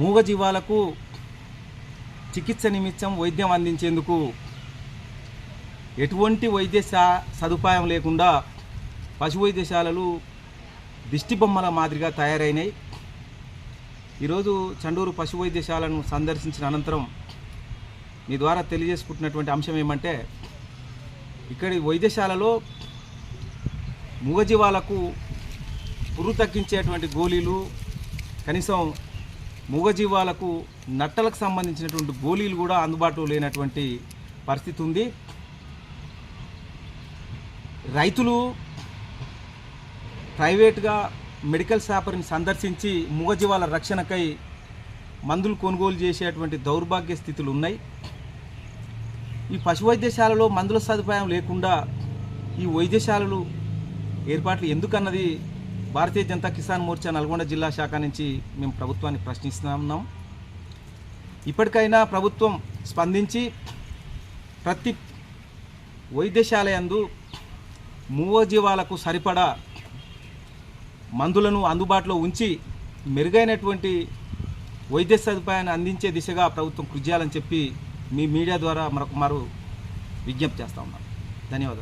మూగజీవాలకు చికిత్స నిమిత్తం వైద్యం అందించేందుకు ఎటువంటి వైద్య సదుపాయం లేకుండా పశు వైద్యశాలలు దిష్టిబొమ్మల మాదిరిగా తయారైనాయి. ఈరోజు చండూరు పశు వైద్యశాలను సందర్శించిన అనంతరం మీ ద్వారా తెలియజేసుకుంటున్నటువంటి అంశం ఏమంటే ఇక్కడి వైద్యశాలలో మూగజీవాలకు పురు తగ్గించేటువంటి గోళీలు కనీసం మూగజీవాలకు నట్టలకు సంబంధించినటువంటి గోళీలు కూడా అందుబాటులో లేనటువంటి పరిస్థితి ఉంది. రైతులు ప్రైవేట్గా మెడికల్ షాపర్ని సందర్శించి మూగజీవాల రక్షణకై మందులు కొనుగోలు చేసేటువంటి దౌర్భాగ్య స్థితులు ఉన్నాయి. ఈ పశు వైద్యశాలలో మందుల సదుపాయం లేకుండా ఈ వైద్యశాలలు ఏర్పాట్లు ఎందుకన్నది భారతీయ జనతా కిసాన్ మోర్చా నల్గొండ జిల్లా శాఖ నుంచి మేము ప్రభుత్వాన్ని ప్రశ్నిస్తున్నాం ఇప్పటికైనా ప్రభుత్వం స్పందించి ప్రతి వైద్యశాలయందు మూవజీవాలకు సరిపడా మందులను అందుబాటులో ఉంచి మెరుగైనటువంటి వైద్య సదుపాయాన్ని అందించే దిశగా ప్రభుత్వం కృషి చేయాలని చెప్పి మీ మీడియా ద్వారా మరొక మారు విజ్ఞప్తి చేస్తా ఉన్నాను ధన్యవాదాలు.